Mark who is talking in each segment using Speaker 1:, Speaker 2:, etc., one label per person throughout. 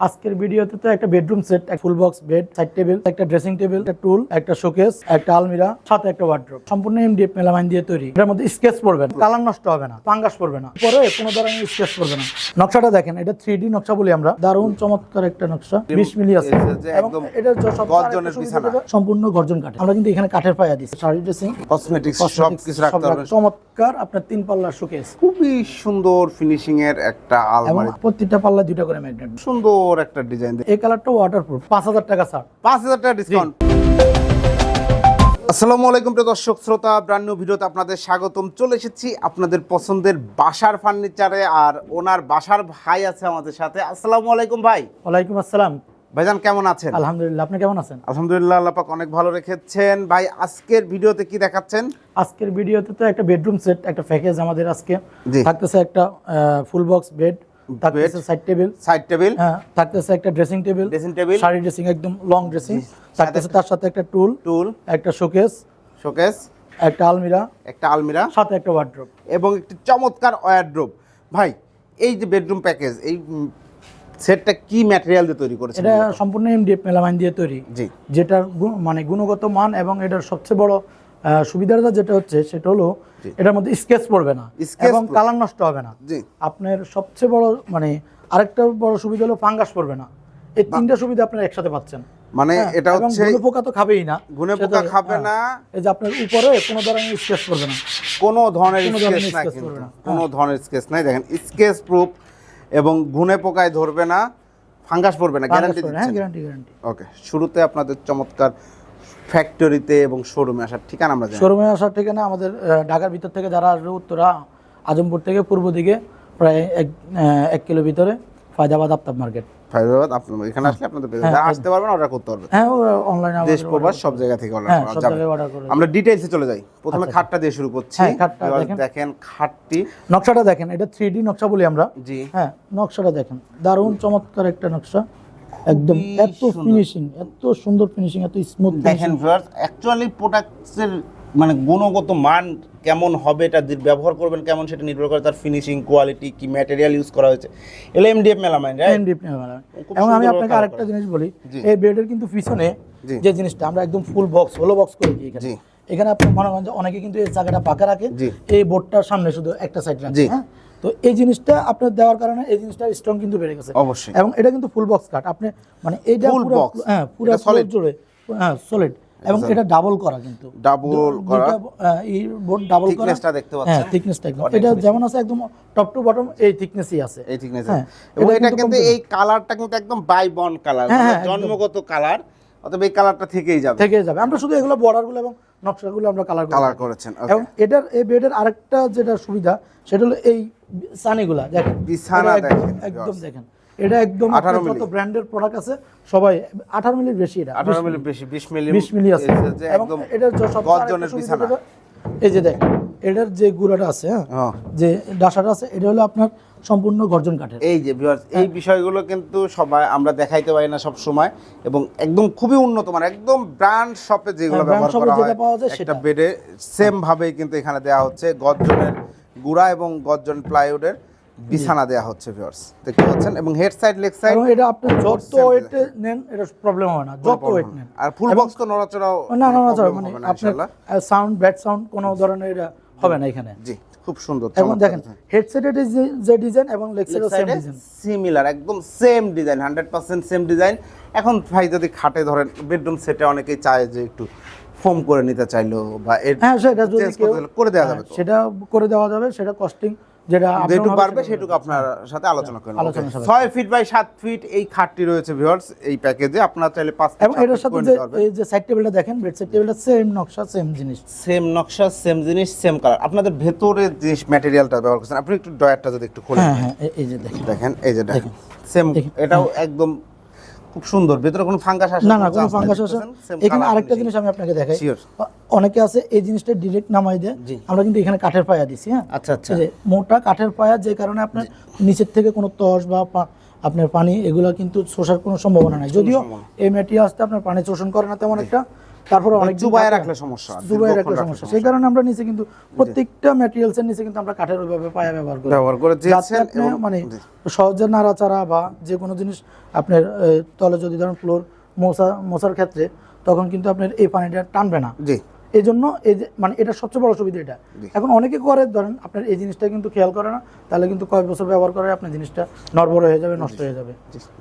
Speaker 1: আজকের ভিডিওতে তো একটা bedroom set full box bed side table একটা ড্রেসিং টেবিল একটা টুল একটা শোকেস একটা আলমিরা সাথে একটা ওয়ার্ড্রোব সম্পূর্ণ এমডিএফ মেলামাইন দিয়ে তৈরি। এটার মধ্যে স্কেচ পড়বে না। কালার নষ্ট হবে না। পাঙ্গাস পড়বে না। পরে কোনো ধরনের স্কেচ পড়বে না। নকশাটা দেখেন এটা থ্রি ডি নকশা বলি আমরা। দারুণ চমৎকার একটা নকশা। বিশ মিলি আছে। এবং এটা সম্পূর্ণ গর্জন কাঠে আমরা কিন্তু এখানে কাঠের পায়া দিচ্ছি। শাড়ি ড্রেসিং
Speaker 2: কসমেটিক্স সব কিছু রাখতে পারবেন
Speaker 1: চমৎকার আপনার তিন পাল্লার শোকেস
Speaker 2: খুবই সুন্দর ফিনিশিং এর একটা আলমারি।
Speaker 1: প্রত্যেকটা পাল্লা দুইটা করে ম্যাগনেট
Speaker 2: সুন্দর একটা ডিজাইন
Speaker 1: এই কালারটা ওয়াটারপ্রুফ পাঁচ হাজার টাকা স্যার
Speaker 2: পাঁচ হাজার টাকা ডিসকাউন্ট আসসালামু আলাইকুম প্রিয় দর্শক শ্রোতা নিউ ভিডিওতে আপনাদের স্বাগতম। চলে এসেছি আপনাদের পছন্দের বাসার ফার্নিচারে আর ওনার বাসার ভাই আছে আমাদের সাথে। আসসালামু আলাইকুম ভাই।
Speaker 1: ওয়ালাইকুম আসসালাম।
Speaker 2: ভাইজান কেমন আছেন?
Speaker 1: আলহামদুলিল্লাহ আপনি কেমন আছেন?
Speaker 2: আলহামদুলিল্লাহ আল্লাহ পাক অনেক ভালো রেখেছেন। ভাই আজকের ভিডিওতে কি দেখাচ্ছেন?
Speaker 1: আজকের ভিডিওতে তো একটা বেডরুম সেট একটা প্যাকেজ আমাদের আজকে। থাকতেছে একটা ফুল বক্স বেড থাকতেছে সাইড টেবিল
Speaker 2: সাইড টেবিল
Speaker 1: হ্যাঁ থাকতেছে একটা dressing table
Speaker 2: dressing table
Speaker 1: sari dressing একদম লং ড্রেসিং থাকতেছে তার সাথে একটা টুল
Speaker 2: টুল
Speaker 1: একটা শোকেস
Speaker 2: শোকেস
Speaker 1: একটা আলমিরা
Speaker 2: একটা আলমিরা।
Speaker 1: সাথে একটা ওয়ার্ড্রোব
Speaker 2: এবং একটি চমৎকার ওয়ারড্রোব ভাই এই যে বেডরুম প্যাকেজ এই সেটটা কি ম্যাটেরিয়াল দিয়ে তৈরি করেছেন?
Speaker 1: এটা সম্পূর্ণ এমডিএফ মেলামাইন দিয়ে তৈরি।
Speaker 2: জি।
Speaker 1: যেটার মানে গুণগত মান এবং এটার সবচেয়ে বড় সুবিধাটা যেটা হচ্ছে সেটা হলো এটার মধ্যে স্কেচ পড়বে না এবং কালার নষ্ট হবে না। আপনার সবচেয়ে বড় মানে আরেকটা বড় সুবিধা হলো ফাঙ্গাস পড়বে না। এই তিনটা সুবিধা আপনারা একসাথে পাচ্ছেন।
Speaker 2: মানে
Speaker 1: হ্যাঁ,
Speaker 2: এটা হচ্ছে
Speaker 1: ঘুনো পোকা তো খাবেই না।
Speaker 2: ঘুনে পোকা খাবে
Speaker 1: হ্যাঁ,
Speaker 2: না।
Speaker 1: এই যে আপনার উপরে কোনো ধরনের স্কেচ পড়বে না।
Speaker 2: কোনো ধরনের স্কেচ
Speaker 1: ধরনের
Speaker 2: কিন্তু।
Speaker 1: না।
Speaker 2: কোনো ধরনের স্কেচ নাই। দেখেন স্কেচ প্রুফ এবং ঘুনে পোকায় ধরবে না ফাঙ্গাস পড়বে না গ্যারান্টি
Speaker 1: হ্যাঁ গ্যারান্টি গ্যারান্টি।
Speaker 2: ওকে শুরুতে আপনাদের চমৎকার ফ্যাক্টরিতে এবং শোরুমে আসার ঠিকানা আমরা জানি।
Speaker 1: শোরুমে আসার ঠিকানা আমাদের ঢাকার ভিতর থেকে যারা আসবে উত্তরা আজমপুর থেকে পূর্ব দিকে প্রায় এক এক কিলো ভিতরে ফায়দাবাদ আফতাব মার্কেট।
Speaker 2: ফাইজাবাদ আপনার এখানে আসলে আপনাদের পেয়ে যাবেন। আসতে পারবেন অর্ডার করতে পারবেন।
Speaker 1: হ্যাঁ অনলাইনে
Speaker 2: দেশ প্রবাস সব জায়গা থেকে অর্ডার
Speaker 1: হ্যাঁ
Speaker 2: করা যাবে। আমরা ডিটেইলসে চলে যাই। প্রথমে খাটটা দিয়ে শুরু করছি।
Speaker 1: হ্যাঁ, খাটটা দেখেন।
Speaker 2: দেখেন খাটটি।
Speaker 1: নকশাটা দেখেন এটা থ্রি ডি নকশা বলি আমরা।
Speaker 2: জি।
Speaker 1: হ্যাঁ নকশাটা দেখেন। দারুণ চমৎকার একটা নকশা। একদম এত ফিনিশিং এত সুন্দর ফিনিশিং এত স্মুথ
Speaker 2: দেখেন ভিউয়ার্স অ্যাকচুয়ালি প্রোডাক্টসের মানে গুণগত মান কেমন হবে এটা ব্যবহার করবেন কেমন সেটা নির্ভর করে তার ফিনিশিং কোয়ালিটি কি ম্যাটেরিয়াল ইউজ করা হয়েছে। এমডিএফ মেলামাইন রাইট খুব
Speaker 1: এবং আমি আপনাকে আরেকটা জিনিস বলি এই বেডের কিন্তু পিছনে যে জিনিসটা আমরা একদম ফুল বক্স হলো বক্স করে দিই এখানে। এখানে আপনি মনে করেন অনেকে কিন্তু এই জায়গাটা পাকা রাখে এই বোর্ডটার সামনে শুধু একটা সাইড রাখে হ্যাঁ? তো এই জিনিসটা আপনার দেওয়ার কারণে এই জিনিসটা স্ট্রং কিন্তু বেড়ে গেছে।
Speaker 2: অবশ্যই।
Speaker 1: এবং এটা কিন্তু ফুল বক্স কাট আপনি মানে এইটা পুরো হ্যাঁ পুরো
Speaker 2: solid
Speaker 1: জুড়ে। হ্যাঁ সলিড এবং এটা ডাবল করা কিন্তু।
Speaker 2: ডাবল করা।
Speaker 1: এই বোর্ড ডাবল করা।
Speaker 2: থিকনেসটা দেখতে পাচ্ছেন
Speaker 1: হ্যাঁ
Speaker 2: পাচ্ছেন।
Speaker 1: থিকনেসটা একদম। এটা যেমন আছে একদম টপ টু বটম এই থিকনেসই আছে।
Speaker 2: এই থিকনেস
Speaker 1: হ্যাঁ,
Speaker 2: এবং
Speaker 1: এটা কিন্তু
Speaker 2: এই কালারটা কিন্তু একদম বাই বন কালার
Speaker 1: হ্যাঁ, হ্যাঁ।
Speaker 2: জন্মগত কালার অতএব এই কালারটা থেকেই যাবে।
Speaker 1: থেকেই যাবে। আমরা শুধু এগুলো বর্ডারগুলো এবং নকশাগুলো আমরা কালার
Speaker 2: কালার করেছেন
Speaker 1: এবং এটার এই বেডের আরেকটা যেটা সুবিধা সেটা হলো এই সানিগুলা দেখেন।
Speaker 2: বিছানা দেখেন,
Speaker 1: একদম দেখেন। এটা একদম যত ব্র্যান্ডের প্রোডাক্ট আছে সবাই আঠারো মিলির বেশি এটা
Speaker 2: আঠারো মিলি। বেশি বিশ মিলি
Speaker 1: 20 মিলি আছে। এবং
Speaker 2: একদম
Speaker 1: সবচেয়ে
Speaker 2: গর্জনের বিছানা।
Speaker 1: এই যে দেখেন এটার যে গুঁড়াটা আছে হ্যাঁ। যে ডাসাটা আছে এটা হলো আপনার সম্পূর্ণ গর্জন কাঠের।
Speaker 2: এই যে এই বিষয়গুলো কিন্তু সবাই আমরা দেখাইতে পারি না সব সময় এবং একদম খুবই উন্নত মানে একদম ব্র্যান্ড শপে যেগুলো
Speaker 1: হ্যাঁ,
Speaker 2: ব্যবহার করা হয়
Speaker 1: সেটা।
Speaker 2: বেডে সেম ভাবেই কিন্তু এখানে দেওয়া হচ্ছে গর্জনের গুড়া এবং গর্জন প্লাইউডের বিছানা দেওয়া হচ্ছে ভিউয়ার্স দেখতে পাচ্ছেন? এবং হেড সাইড লেগ সাইড
Speaker 1: এটা আপনি যত ওয়েট নেন এটা প্রবলেম হয় না যত ওয়েট নেন।
Speaker 2: আর ফুল বক্স তো নড়াচড়াও
Speaker 1: না না না মানে আপনার সাউন্ড ব্যাড সাউন্ড কোনো ধরনের এটা হবে না এখানে।
Speaker 2: জি। খুব সুন্দর
Speaker 1: এখন দেখেন হেডসেটের যে ডিজাইন এবং লেগসেটের সেম ডিজাইন
Speaker 2: সিমিলার একদম same design hundred percent same design এখন ভাই যদি খাটে ধরেন বেডরুম সেটে অনেকেই চায় যে একটু ফোম করে নিতে চাইলো বা
Speaker 1: হ্যাঁ সেটা যদি
Speaker 2: করে দেওয়া যাবে
Speaker 1: হ্যাঁ, সেটা করে দেওয়া যাবে সেটা কস্টিং যেটা
Speaker 2: যেটুকু পারবে সেটুকু আপনার সাথে আলোচনা করেন
Speaker 1: আলোচনা
Speaker 2: ছয় ফিট বাই সাত ফিট এই খাটটি রয়েছে ভিউয়ার্স এই প্যাকেজে আপনার চাইলে পাঁচ
Speaker 1: এবং এটার সাথে যে এই যে সাইড টেবিলটা দেখেন বেড সাইড টেবিলটা সেম নকশা সেম জিনিস।
Speaker 2: সেম নকশা সেম জিনিস সেম কালার আপনাদের ভেতরে যে ম্যাটেরিয়ালটা ব্যবহার করছেন আপনি একটু ডয়ারটা যদি একটু খুলে
Speaker 1: হ্যাঁ হ্যাঁ এই- এই যে দেখেন।
Speaker 2: দেখেন এই যে দেখেন। সেম এটাও একদম খুব সুন্দর। ভেতরে কোনো ফাঙ্গাস আসে
Speaker 1: না না কোনো ফাঙ্গাস আসে এখানে আরেকটা জিনিস আমি আপনাকে দেখাই।
Speaker 2: শিওর
Speaker 1: অনেকে আছে এই জিনিসটা ডিরেক্ট নামাই দেয়। আমরা কিন্তু এখানে কাঠের পায়া দিছি হ্যাঁ?
Speaker 2: আচ্ছা আচ্ছা।
Speaker 1: যে মোটা কাঠের পায়া যে কারণে আপনার নিচের থেকে কোনো তস বা আপনার পানি এগুলো কিন্তু শোষার কোনো সম্ভাবনা নাই। যদিও
Speaker 2: এই
Speaker 1: এই ম্যাটেরিয়ালসটা আপনার পানি শোষণ করে না তেমন একটা। তারপরে অনেক দিন
Speaker 2: রাখলে সমস্যা,
Speaker 1: রাখলে
Speaker 2: রাখলে
Speaker 1: সমস্যা। সেই কারণে আমরা নিচে কিন্তু প্রত্যেকটা ম্যাটেরিয়ালস এর নিচে কিন্তু আমরা কাঠের ওইভাবে পায়া ব্যবহার করি।
Speaker 2: ব্যবহার করে দিয়েছেন
Speaker 1: মানে সহজে নাড়াচাড়া বা যে কোনো জিনিস আপনার তলে যদি ধরেন ফ্লোর মোছা মোছার ক্ষেত্রে তখন কিন্তু আপনার এই পানিটা টানবে না।
Speaker 2: জি।
Speaker 1: এই জন্য এই যে মানে এটা সবচেয়ে বড় সুবিধা এটা। এখন অনেকে করে ধরেন আপনার এই জিনিসটা কিন্তু খেয়াল করে না তাহলে কিন্তু কয়েক বছর ব্যবহার করে আপনার জিনিসটা নড়বড় হয়ে যাবে নষ্ট হয়ে যাবে।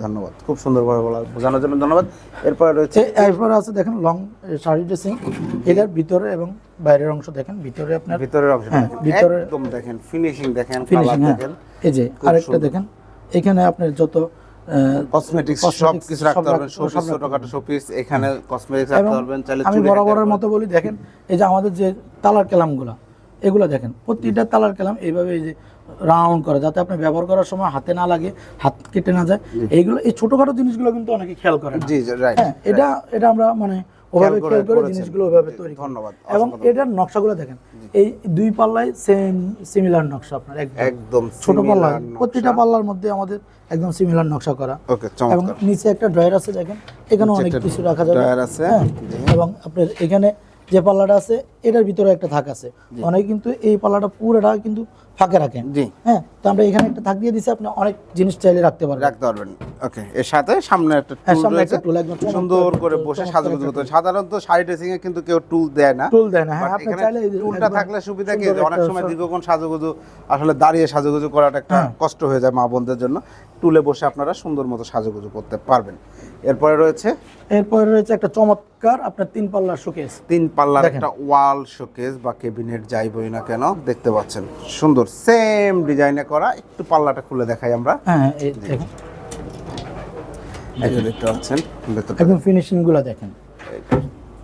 Speaker 2: ধন্যবাদ। খুব সুন্দরভাবে বলা বোঝানোর জন্য ধন্যবাদ। এরপরে রয়েছে
Speaker 1: এরপরে আছে দেখেন লং শাড়ি ড্রেসিং এটার ভিতরে এবং বাইরের অংশ দেখেন ভিতরে আপনার
Speaker 2: ভিতরের অংশ
Speaker 1: হ্যাঁ, ভিতরে-
Speaker 2: একদম দেখেন ফিনিশিং দেখেন
Speaker 1: ফিনিশিং হ্যাঁ
Speaker 2: দেখেন।
Speaker 1: এই যে আরেকটা দেখেন এখানে আপনার যত
Speaker 2: কসমেটিক্স সব কিছু রাখতে পারবেন শোপিস ছোটখাটো শোপিস এখানে কসমেটিক্স
Speaker 1: এবং
Speaker 2: রাখতে পারবেন চাইলে
Speaker 1: আমি বরাবরের মতো বলি দেখেন এই যে আমাদের যে তালার কেলামগুলো এগুলো দেখেন প্রতিটা তালার কেলাম এইভাবে এই যে রাউন্ড করে যাতে আপনি ব্যবহার করার সময় হাতে না লাগে হাত কেটে না যায়। এইগুলো এই ছোটখাটো জিনিসগুলো কিন্তু অনেকে খেয়াল
Speaker 2: করেন জি জি রাইট
Speaker 1: হ্যাঁ এটা এটা আমরা মানে ওভাবে খেয়াল করে জিনিসগুলো ওভাবে তৈরি
Speaker 2: ধন্যবাদ,
Speaker 1: এবং এটার নকশাগুলো দেখেন এই দুই পাল্লায় সেম সিমিলার নকশা আপনার একদম। ছোট পাল্লা প্রতিটা পাল্লার মধ্যে আমাদের একদম সিমিলার নকশা করা।
Speaker 2: ওকে
Speaker 1: এবং নিচে একটা ড্রয়ার আছে দেখেন এখানে অনেক কিছু রাখা যাবে।
Speaker 2: dryer আছে,
Speaker 1: হ্যাঁ, এবং আপনার এখানে যে পাল্লাটা আছে এটার ভিতরে একটা থাক আছে। অনেকে কিন্তু এই পাল্লাটা পুরোটা কিন্তু ফাঁকে রাখেন।
Speaker 2: জি।
Speaker 1: হ্যাঁ তো আমরা এখানে একটা থাক দিয়ে দিছি আপনি অনেক জিনিস চাইলে রাখতে পারবেন।
Speaker 2: রাখতে পারবেন। ওকে এর সাথে সামনে একটা
Speaker 1: হ্যাঁ,
Speaker 2: টুল
Speaker 1: সামনে একটা tool, একদম
Speaker 2: সুন্দর করে বসে সাজুগুজু করতে সাধারণত শাড়ি ড্রেসিং এ কিন্তু কেউ টুল দেয় না।
Speaker 1: টুল দেয় না হ্যাঁ আপনি চাইলে
Speaker 2: টুলটা থাকলে সুবিধা কি? অনেক সময় দীর্ঘক্ষণ সাজুগুজু আসলে দাঁড়িয়ে সাজুগুজু করাটা একটা
Speaker 1: হ্যাঁ।
Speaker 2: কষ্ট হয়ে যায় মা বোনদের জন্য টুলে বসে আপনারা সুন্দর মতো সাজুগুজু করতে পারবেন। এরপরে রয়েছে?
Speaker 1: এরপরে রয়েছে একটা চমৎকার আপনার তিন পাল্লার শোকেস
Speaker 2: তিন পাল্লার একটা ওয়াল শোকেস বা কেবিনেট যাই বই না কেন দেখতে পাচ্ছেন। সুন্দর সেম ডিজাইনে করা একটু পাল্লাটা খুলে দেখাই আমরা।
Speaker 1: হ্যাঁ
Speaker 2: যে দেখতে পাচ্ছেন
Speaker 1: একদম ফিনিশিংগুলো দেখেন।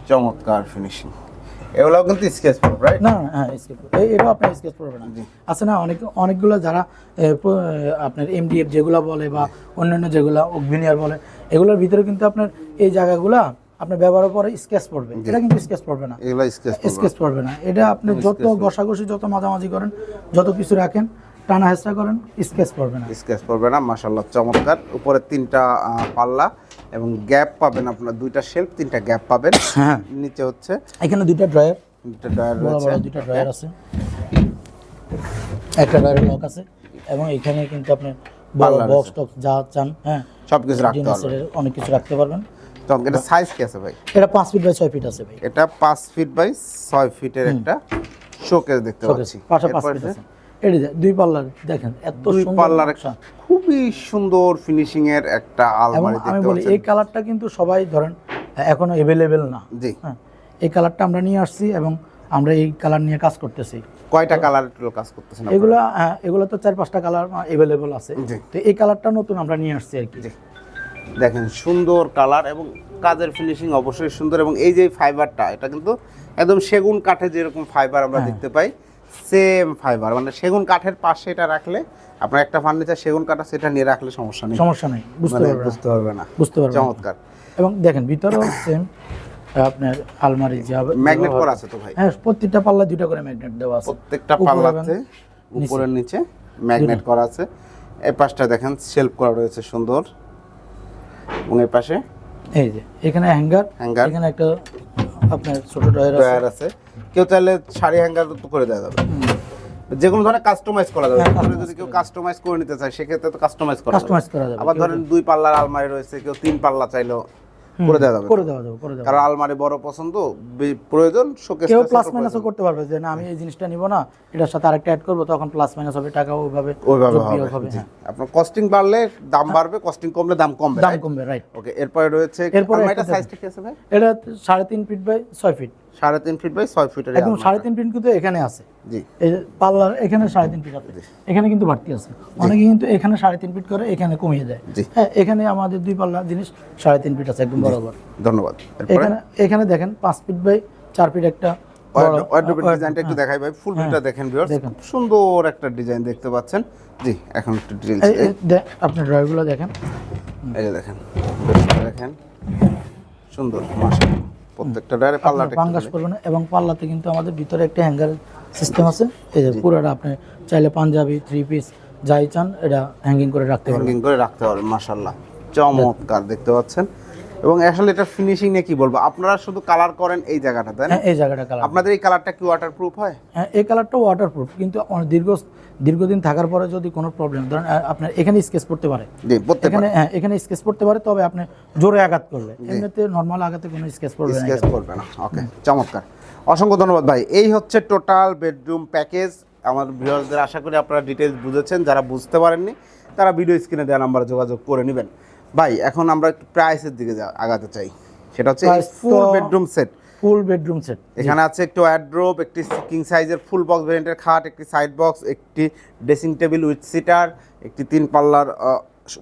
Speaker 2: চমৎকার ফিনিশিং এগুলোও কিন্তু স্কেচ প্রুফ রাইট
Speaker 1: না হ্যাঁ স্কেচ এই এটাও আপনি স্কেচ করবেন না। আছে না অনেক অনেকগুলো যারা আপনার এমডিএফ যেগুলো বলে বা অন্যান্য যেগুলো ভিনিয়ার বলে এগুলোর ভিতরে কিন্তু আপনার এই জায়গাগুলা আপনার ব্যবহারের পরে স্কেচ পড়বে। এটা কিন্তু স্কেচ পড়বে না।
Speaker 2: এগুলো স্কেচ
Speaker 1: স্কেচ পড়বে না। এটা আপনি যত ঘষাঘষি যত মাঝামাঝি করেন যত কিছু রাখেন টানা হেঁচড়া করেন স্কেচ পড়বে না।
Speaker 2: স্কেচ পড়বে না মাশাল্লাহ চমৎকার। উপরে তিনটা পাল্লা এবং গ্যাপ পাবেন আপনার দুইটা শেলফ তিনটা গ্যাপ পাবেন।
Speaker 1: হ্যাঁ।
Speaker 2: নিচে হচ্ছে
Speaker 1: এখানে দুইটা ড্রয়ার
Speaker 2: দুটো ড্রয়ার রয়েছে।
Speaker 1: দুইটা ড্রয়ার আছে। একটা ড্রয়ারের লক আছে এবং এখানে কিন্তু আপনি বক্স টক্স যা চান হ্যাঁ
Speaker 2: সবকিছু রাখতে
Speaker 1: ডিনার
Speaker 2: পারবেন।
Speaker 1: অনেক কিছু রাখতে পারবেন।
Speaker 2: চমৎকার এটা সাইজ কি আছে ভাই?
Speaker 1: এটা পাঁচ ফিট বাই ছয় ফিট আছে ভাই।
Speaker 2: এটা ফিট বাই ফিটের একটা শোকেস দেখতে পাচ্ছি।
Speaker 1: পাশে ফিট আছে এটি দুই পাল্লার দেখেন এত
Speaker 2: দুই পাল্লার একটা খুবই সুন্দর ফিনিশিং এর একটা
Speaker 1: এবং
Speaker 2: আলমারি
Speaker 1: আমি বলি এই কালারটা কিন্তু সবাই ধরেন এখনও না।
Speaker 2: জি।
Speaker 1: হ্যাঁ এই কালারটা আমরা নিয়ে আসছি এবং আমরা এই কালার নিয়ে কাজ করতেছি।
Speaker 2: কয়টা কালার কাজ করতেছেন?
Speaker 1: এগুলো হ্যাঁ, এগুলো তো চার পাঁচটা কালার এভেলেবল আছে। তো এই কালারটা নতুন আমরা নিয়ে আসছি আর কি।
Speaker 2: দেখেন সুন্দর কালার এবং কাজের ফিনিশিং অবশ্যই সুন্দর এবং এই যে ফাইবারটা এটা কিন্তু একদম সেগুন কাঠে যেরকম ফাইবার আমরা
Speaker 1: হ্যাঁ।
Speaker 2: দেখতে পাই সেম ফাইবার মানে সেগুন কাঠের পাশে এটা রাখলে আপনার একটা ফার্নিচার সেগুন কাঠ আছে সেটা নিয়ে রাখলে সমস্যা নেই।
Speaker 1: সমস্যা নেই বুঝতে
Speaker 2: মানে
Speaker 1: পারবেন।
Speaker 2: বুঝতে পারবে না।
Speaker 1: বুঝতে পারবেন।
Speaker 2: চমৎকার।
Speaker 1: এবং দেখেন ভিতরেও সেম আপনার আলমারি যা
Speaker 2: ম্যাগনেট করা আছে তো ভাই?
Speaker 1: হ্যাঁ প্রত্যেকটা পাল্লা দুটো করে ম্যাগনেট দেওয়া আছে।
Speaker 2: প্রত্যেকটা পাল্লাতে উপরের নিচে ম্যাগনেট করা আছে। এই পাশটা দেখেন সেলফ করা রয়েছে সুন্দর। এবং এই পাশে?
Speaker 1: এই যে এখানে হ্যাঙ্গার
Speaker 2: হ্যাঙ্গার।
Speaker 1: এখানে একটা আপনার ছোট আছে।
Speaker 2: কেউ চাইলে শাড়ি হ্যাঙ্গার তো করে দেওয়া যাবে। যে কোনো ধরনের কাস্টমাইজ করা যাবে।
Speaker 1: হ্যাঁ,
Speaker 2: যদি কেউ কাস্টমাইজ করে নিতে চায় সেক্ষেত্রে তো কাস্টমাইজ করা
Speaker 1: কাস্টমাইজ করা যাবে।
Speaker 2: আবার ধরেন দুই পাল্লার আলমারি রয়েছে কেউ তিন পাল্লা চাইলেও করে দেওয়া যাবে
Speaker 1: করে দেওয়া যাবে করে দেওয়া
Speaker 2: কারণ আলমারি বড় পছন্দ প্রয়োজন শোকেস
Speaker 1: কেউ প্লাস মাইনাসও করতে পারবে যে না আমি এই জিনিসটা নিব না এটার সাথে আরেকটা অ্যাড করব তখন প্লাস মাইনাস হবে টাকা ওইভাবে
Speaker 2: ওইভাবে হবে।
Speaker 1: হ্যাঁ।
Speaker 2: আপনার কস্টিং বাড়লে দাম বাড়বে কস্টিং কমলে দাম কমবে
Speaker 1: দাম কমবে রাইট
Speaker 2: ওকে এরপরে রয়েছে
Speaker 1: এরপরে এটা
Speaker 2: সাইজটা কি আছে ভাই?
Speaker 1: এটা সাড়ে তিন ফিট বাই ছয় ফিট
Speaker 2: সাড়ে তিন ফিট বাই ছয় ফিটের
Speaker 1: একদম সাড়ে তিন ফিট কিন্তু এখানে আছে।
Speaker 2: জি।
Speaker 1: এই পাল্লার এখানে সাড়ে তিন ফিট আছে। এখানে কিন্তু বাড়তি আছে। অনেকে কিন্তু এখানে সাড়ে তিন ফিট করে এখানে কমিয়ে দেয়। হ্যাঁ এখানে আমাদের দুই পাল্লা জিনিস সাড়ে তিন ফিট আছে একদম বরাবর।
Speaker 2: ধন্যবাদ।
Speaker 1: এখানে এখানে দেখেন পাঁচ ফিট বাই চার ফিট একটা
Speaker 2: ওয়ার্ড্রোবের ডিজাইনটা একটু দেখাই ভাই। ফুল ভিউটা দেখেন ভিউয়ার্স
Speaker 1: হ্যাঁ। দেখেন।
Speaker 2: সুন্দর একটা ডিজাইন দেখতে পাচ্ছেন। জি এখন একটু ডিটেইলস
Speaker 1: আপনি ড্রয়ারগুলো দেখেন।
Speaker 2: এই দেখেন। দেখেন। সুন্দর মাশাআল্লাহ। প্রত্যেকটা ডায়ারে পাল্লাটা
Speaker 1: পাঙ্গাস করবে না এবং পাল্লাতে কিন্তু আমাদের ভিতরে একটা হ্যাঙ্গার সিস্টেম আছে। এই যে পুরোটা আপনি চাইলে পাঞ্জাবি থ্রি পিস যাই চান এটা হ্যাঙ্গিং করে রাখতে পারবেন।
Speaker 2: হ্যাঙ্গিং করে রাখতে পারবেন মাশাআল্লাহ। চমৎকার দেখতে পাচ্ছেন? এবং আসলে এটা ফিনিশিং নিয়ে কি বলব? আপনারা শুধু কালার করেন এই জায়গাটা তাই না?
Speaker 1: হ্যাঁ এই জায়গাটা কালার
Speaker 2: আপনাদের এই কালারটা কি ওয়াটারপ্রুফ হয়?
Speaker 1: হ্যাঁ এই কালারটা ওয়াটারপ্রুফ কিন্তু দীর্ঘ দীর্ঘদিন থাকার পরে যদি কোনো প্রবলেম ধরেন আপনার এখানে স্কেচ পড়তে পারে। এখানে হ্যাঁ এখানে স্কেচ পড়তে পারে তবে আপনি জোরে আঘাত করলে। এমনিতে নর্মাল আঘাতে কোনো স্কেচ পড়বে না
Speaker 2: স্কেচ। করবে না। ওকে চমৎকার। অসংখ্য ধন্যবাদ ভাই। এই হচ্ছে টোটাল বেডরুম প্যাকেজ আমার ভিউয়ারদের আশা করি আপনারা ডিটেলস বুঝেছেন। যারা বুঝতে পারেননি তারা ভিডিও স্ক্রিনে দেওয়া নাম্বারে যোগাযোগ করে নেবেন। ভাই এখন আমরা একটু প্রাইসের দিকে আগাতে চাই। সেটা হচ্ছে full bedroom set
Speaker 1: full bedroom set
Speaker 2: এখানে আছে একটু ওয়ার্ড্রোব একটি কিং সাইজের ফুল বক্স ভেরিয়েন্টের খাট একটি সাইড বক্স একটি ড্রেসিং টেবিল উইথ সিটার একটি তিন পাল্লার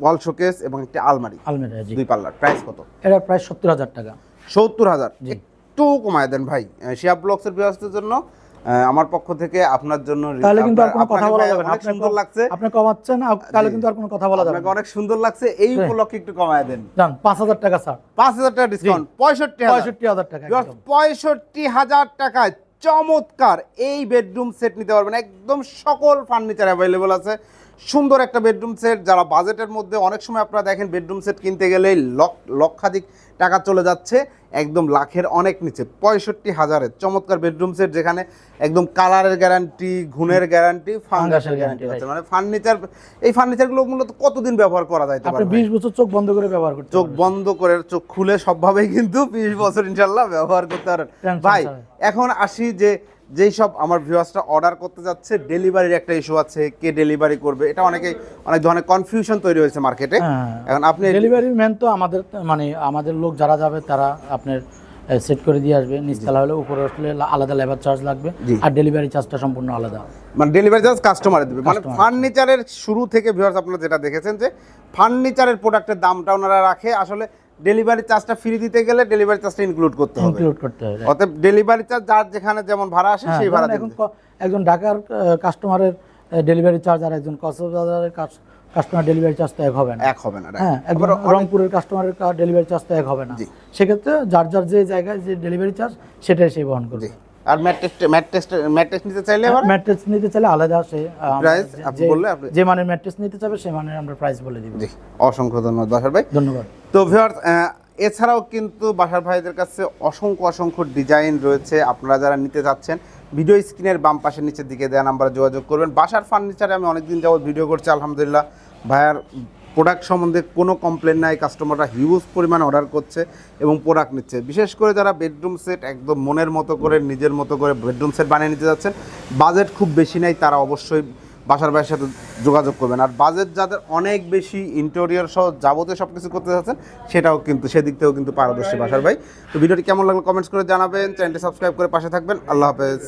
Speaker 2: ওয়াল শোকেস এবং একটি আলমারি।
Speaker 1: আলমারি
Speaker 2: দুই পাল্লার। প্রাইস কত?
Speaker 1: এটা প্রায় সত্তর হাজার টাকা।
Speaker 2: সত্তর হাজার। একটু কমায় দেন ভাই। শিয়া ব্লকসের ব্যবস্থার জন্য আমার পক্ষ থেকে আপনার জন্য
Speaker 1: তাহলে কিন্তু আর কোনো কথা বলা যাবে না।
Speaker 2: সুন্দর লাগছে।
Speaker 1: আপনি কমাচ্ছেন তাহলে কিন্তু আর কোনো কথা বলা যাবে না।
Speaker 2: অনেক সুন্দর লাগছে। এই উপলক্ষে একটু কমায় দেন।
Speaker 1: জান পাঁচ হাজার টাকা স্যার।
Speaker 2: পাঁচ হাজার টাকা ডিসকাউন্ট পঁয়ষট্টি হাজার।
Speaker 1: পঁয়ষট্টি হাজার টাকা একদম।
Speaker 2: পঁয়ষট্টি হাজার টাকায় চমৎকার। এই বেডরুম সেট নিতে পারবেন। একদম সকল ফার্নিচার অ্যাভেলেবল আছে। সুন্দর একটা বেডরুম সেট যারা বাজেটের মধ্যে অনেক সময় আপনারা দেখেন বেডরুম সেট কিনতে গেলে লক লক্ষাধিক টাকা চলে যাচ্ছে একদম লাখের অনেক নিচে পঁয়ষট্টি হাজারের। চমৎকার বেডরুম সেট যেখানে একদম কালারের গ্যারান্টি ঘুণের গ্যারান্টি ফাঙ্গাসের গ্যারান্টি আছে মানে ফার্নিচার এই ফার্নিচারগুলো মূলত কতদিন ব্যবহার করা যায়
Speaker 1: আপনি বিশ বছর চোখ বন্ধ করে ব্যবহার করতে
Speaker 2: চোখ বন্ধ করে চোখ খুলে সবভাবেই কিন্তু বিশ বছর ইনশাল্লাহ ব্যবহার করতে পারেন। ভাই এখন আসি যে যেই সব আমার ভিউয়ার্সটা অর্ডার করতে যাচ্ছে ডেলিভারির একটা ইস্যু আছে কে ডেলিভারি করবে এটা অনেকে অনেক ধরনের কনফিউশন তৈরি হয়েছে মার্কেটে
Speaker 1: হ্যাঁ।
Speaker 2: এখন আপনি
Speaker 1: ডেলিভারি ম্যান তো আমাদের মানে আমাদের লোক যারা যাবে তারা আপনার সেট করে দিয়ে আসবে। নিচতলা হলে উপরে আসলে আলাদা লেবার চার্জ লাগবে। আর ডেলিভারি চার্জটা সম্পূর্ণ আলাদা।
Speaker 2: মানে ডেলিভারি চার্জ কাস্টমারে দেবে। মানে ফার্নিচারের শুরু থেকে ভিউয়ার্স আপনারা যেটা দেখেছেন যে ফার্নিচারের প্রোডাক্টের দামটা ওনারা রাখে। আসলে ডেলিভারি চার্জটা ফ্রি দিতে গেলে ডেলিভারি চার্জটা ইনক্লুড করতে হবে।
Speaker 1: ইনক্লুড করতে হবে
Speaker 2: অতএব ডেলিভারি চার্জ যার যেখানে যেমন ভাড়া আসে
Speaker 1: হ্যাঁ,
Speaker 2: সেই ভাড়া
Speaker 1: এখন একজন ঢাকার কাস্টমারের ডেলিভারি চার্জ আর একজন কক্সবাজারের কাস্টমার ডেলিভারি চার্জ তো এক হবে না।
Speaker 2: এক হবে না
Speaker 1: হ্যাঁ
Speaker 2: একবার
Speaker 1: রংপুরের কাস্টমারের ডেলিভারি চার্জ তো এক হবে না। সেক্ষেত্রে যার যার যে জায়গায় যে ডেলিভারি চার্জ সেটাই সে বহন করবে।
Speaker 2: আর নিতে চাইলে আবার
Speaker 1: ম্যাট্রেস নিতে চাইলে আলাদা সে আহ, আমরা
Speaker 2: Price
Speaker 1: যে-
Speaker 2: আপনি বললে আপনি-
Speaker 1: যে মানের ম্যাট্রেস নিতে চাবে সে মানের আমরা প্রাইস বলে দিব।
Speaker 2: জি অসংখ্য ধন্যবাদ বাসার ভাই।
Speaker 1: ধন্যবাদ।
Speaker 2: তো ভিউয়ার্স এছাড়াও কিন্তু বাসার ভাইদের কাছে অসংখ্য অসংখ্য ডিজাইন রয়েছে। আপনারা যারা নিতে যাচ্ছেন ভিডিও স্ক্রিনের বাম পাশের নিচের দিকে দেওয়া নাম্বারে যোগাযোগ করবেন। বাসার ফার্নিচারে আমি অনেকদিন যাবত ভিডিও করছি আলহামদুলিল্লাহ। ভাইয়ার প্রোডাক্ট সম্বন্ধে কোনো কমপ্লেন নাই কাস্টমাররা হিউজ পরিমাণ অর্ডার করছে এবং প্রোডাক্ট নিচ্ছে। বিশেষ করে যারা বেডরুম সেট একদম মনের মতো করে, নিজের মতো করে বেডরুম সেট বানিয়ে নিতে যাচ্ছেন বাজেট খুব বেশি নাই, তারা অবশ্যই বাসার ভাইয়ের সাথে যোগাযোগ করবেন। আর বাজেট যাদের অনেক বেশি ইন্টেরিয়র সহ যাবতীয় সব কিছু করতে যাচ্ছেন, সেটাও কিন্তু, সেদিক থেকেও কিন্তু পারদর্শী বাসার ভাই। তো ভিডিওটি কেমন লাগল কমেন্টস করে জানাবেন চ্যানেলটি সাবস্ক্রাইব করে পাশে থাকবেন। আল্লাহ হাফেজ।